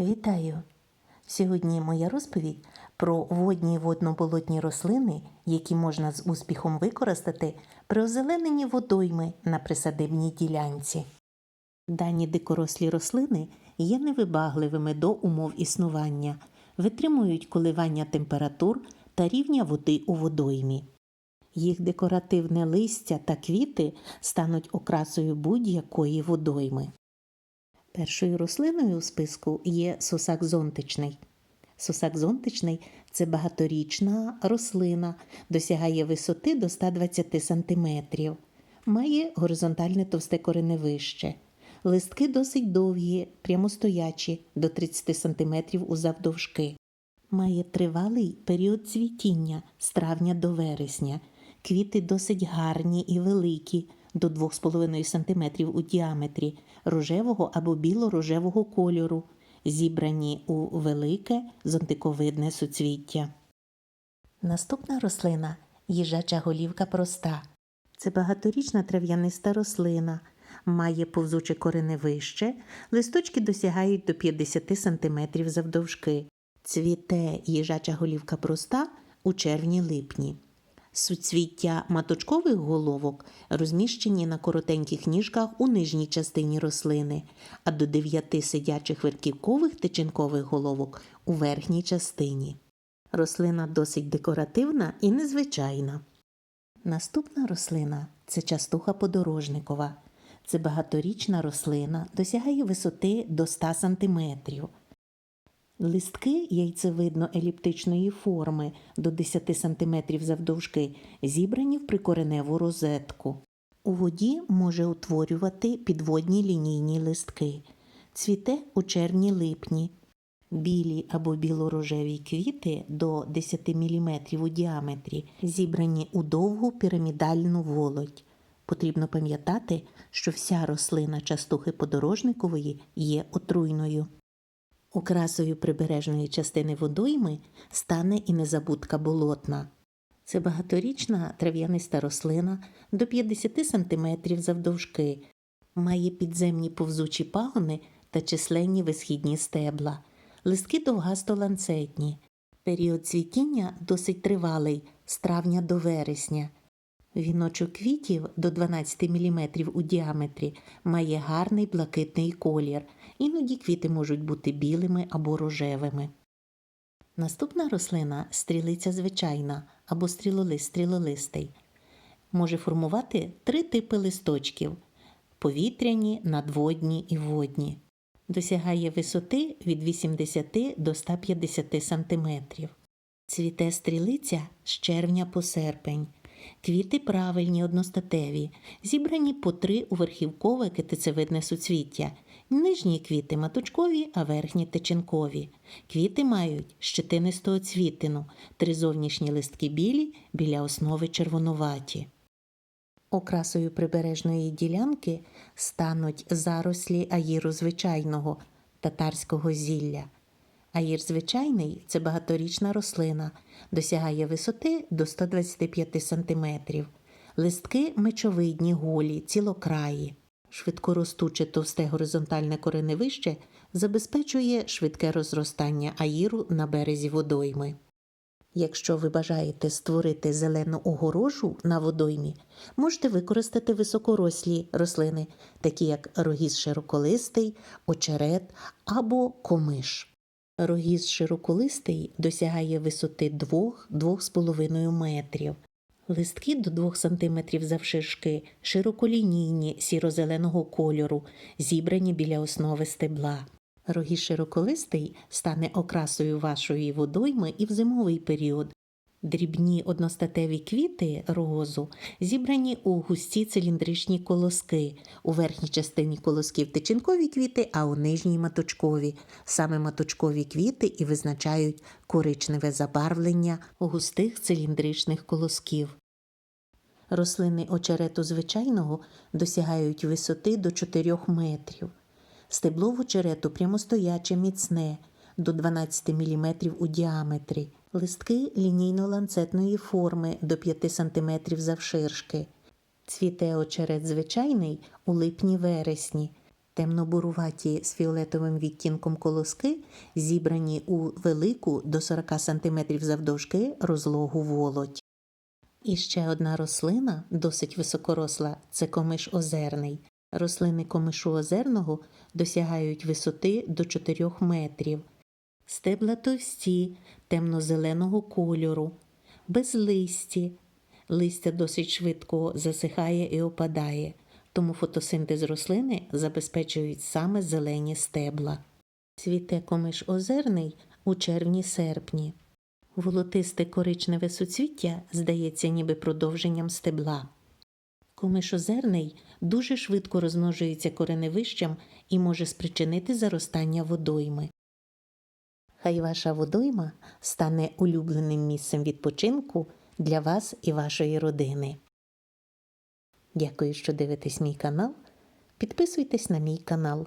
Вітаю! Сьогодні моя розповідь про водні і водно-болотні рослини, які можна з успіхом використати при озелененні водойми на присадибній ділянці. Дані дикорослі рослини є невибагливими до умов існування, витримують коливання температур та рівня води у водоймі. Їх декоративне листя та квіти стануть окрасою будь-якої водойми. Першою рослиною у списку є сосак зонтичний. Сосак зонтичний це багаторічна рослина, досягає висоти до 120 см, має горизонтальне товсте кореневище. Листки досить довгі, прямостоячі до 30 см завдовжки. Має тривалий період цвітіння з травня до вересня. Квіти досить гарні і великі, до 2,5 см у діаметрі, рожевого або біло-рожевого кольору, зібрані у велике зонтиковидне суцвіття. Наступна рослина їжача голівка проста. Це багаторічна трав'яниста рослина, має повзуче кореневище, листочки досягають до 50 см завдовжки. Цвіте їжача голівка проста у червні-липні. Суцвіття маточкових головок розміщені на коротеньких ніжках у нижній частині рослини, а до дев'яти сидячих верхівкових тичинкових головок у верхній частині. Рослина досить декоративна і незвичайна. Наступна рослина це частуха подорожникова. Це багаторічна рослина, досягає висоти до 100 см. Листки яйцевидно-еліптичної форми до 10 см завдовжки зібрані в прикореневу розетку. У воді може утворювати підводні лінійні листки. Цвіте у червні-липні. Білі або білорожеві квіти до 10 мм у діаметрі зібрані у довгу пірамідальну волоть. Потрібно пам'ятати, що вся рослина частухи подорожникової є отруйною. Окрасою прибережної частини водойми стане і незабудка болотна. Це багаторічна трав'яниста рослина до 50 см завдовжки, має підземні повзучі пагони та численні висхідні стебла, листки довгасто-ланцетні. Період цвітіння досить тривалий з травня до вересня. Віночок квітів до 12 мм у діаметрі має гарний блакитний колір. Іноді квіти можуть бути білими або рожевими. Наступна рослина стрілиця звичайна або стрілолист стрілолистий. Може формувати три типи листочків повітряні, надводні і водні. Досягає висоти від 80 до 150 см. Цвіте стрілиця з червня по серпень. Квіти правильні, одностатеві, зібрані по три у верхівкове китицевидне суцвіття. Нижні квіти маточкові, а верхні тичинкові. Квіти мають щетинисту оцвітину, три зовнішні листки білі, біля основи червонуваті. Окрасою прибережної ділянки стануть зарослі аїру звичайного татарського зілля. Аїр звичайний це багаторічна рослина, досягає висоти до 125 см. Листки мечовидні, голі, цілокраї. Швидкоростуче товсте горизонтальне кореневище забезпечує швидке розростання аїру на березі водойми. Якщо ви бажаєте створити зелену огорожу на водоймі, можете використати високорослі рослини, такі як рогіз широколистий, очерет або комиш. Рогіз широколистий досягає висоти 2-2,5 метрів. Листки до 2 см завширшки, широколінійні сіро-зеленого кольору, зібрані біля основи стебла. Рогіз широколистий стане окрасою вашої водойми і в зимовий період. Дрібні одностатеві квіти рогозу зібрані у густі циліндричні колоски. У верхній частині колосків тичинкові квіти, а у нижній маточкові. Саме маточкові квіти і визначають коричневе забарвлення густих циліндричних колосків. Рослини очерету звичайного досягають висоти до 4 метрів. Стебло в очерету прямостояче міцне до 12 мм у діаметрі. Листки лінійно-ланцетної форми до 5 см завширшки. Цвіте очерет звичайний у липні-вересні. Темно-буруваті з фіолетовим відтінком колоски зібрані у велику до 40 см завдовжки розлогу волоть. І ще одна рослина, досить високоросла, це комиш озерний. Рослини комишу озерного досягають висоти до 4 метрів. Стебла товсті, темно-зеленого кольору, безлисті. Листя досить швидко засихає і опадає, тому фотосинтез рослини забезпечують саме зелені стебла. Цвіте комиш озерний у червні-серпні. Волотисте коричневе суцвіття здається ніби продовженням стебла. Комиш озерний дуже швидко розмножується кореневищем і може спричинити заростання водойми. Хай ваша водойма стане улюбленим місцем відпочинку для вас і вашої родини. Дякую, що дивитесь мій канал. Підписуйтесь на мій канал.